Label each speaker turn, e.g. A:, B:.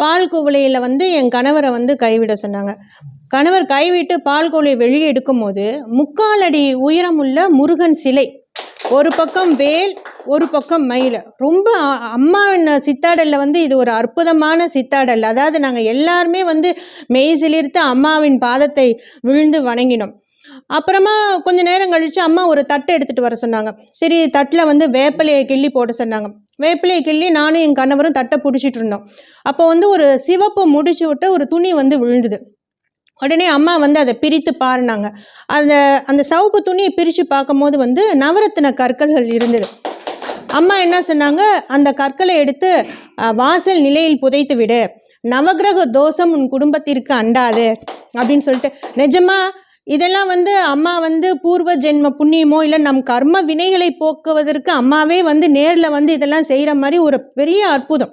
A: பால் குவளையில் வந்து என் கணவரை வந்து கைவிட சொன்னாங்க. கணவர் கைவிட்டு பால் குவளை வெளியே எடுக்கும்போது முக்கால் அடி உயரமுள்ள முருகன் சிலை ஒரு பக்கம் வேல் ஒரு பக்கம் மயில். ரொம்ப அம்மாவின் சித்தாடலில் வந்து இது ஒரு அற்புதமான சித்தாடல். அதாவது நாங்கள் எல்லாருமே வந்து மெய் சிலிர்த்து அம்மாவின் பாதத்தை விழுந்து வணங்கினோம். அப்புறமா கொஞ்ச நேரம் கழித்து அம்மா ஒரு தட்டை எடுத்துகிட்டு வர சொன்னாங்க. சரி தட்டில் வந்து வேப்பிலையை கிள்ளி போட சொன்னாங்க. வேப்பிலையை கிள்ளி நானும் என் கணவரும் தட்டை பிடிச்சிட்டு இருந்தோம். அப்போ வந்து ஒரு சிவப்பு முடிச்சு விட்ட ஒரு துணி வந்து விழுந்தது. உடனே அம்மா வந்து அதை பிரித்து பாருனாங்க. அந்த அந்த சவுப்பு துணியை பிரித்து பார்க்கும்போது வந்து நவரத்தின கற்கள்கள் இருந்தது. அம்மா என்ன சொன்னாங்க? அந்த கற்களை எடுத்து வாசல் நிலையில் புதைத்து விடு. நவக்கிரக தோஷம் உன் குடும்பத்திற்கு அண்டாது. அப்படின்னு சொல்லிட்டு நிஜமா இதெல்லாம் வந்து அம்மா வந்து பூர்வ ஜென்ம புண்ணியமோ இல்லை நம் கர்ம வினைகளை போக்குவதற்கு அம்மாவே வந்து நேரில் வந்து இதெல்லாம் செய்கிற மாதிரி ஒரு பெரிய அற்புதம்.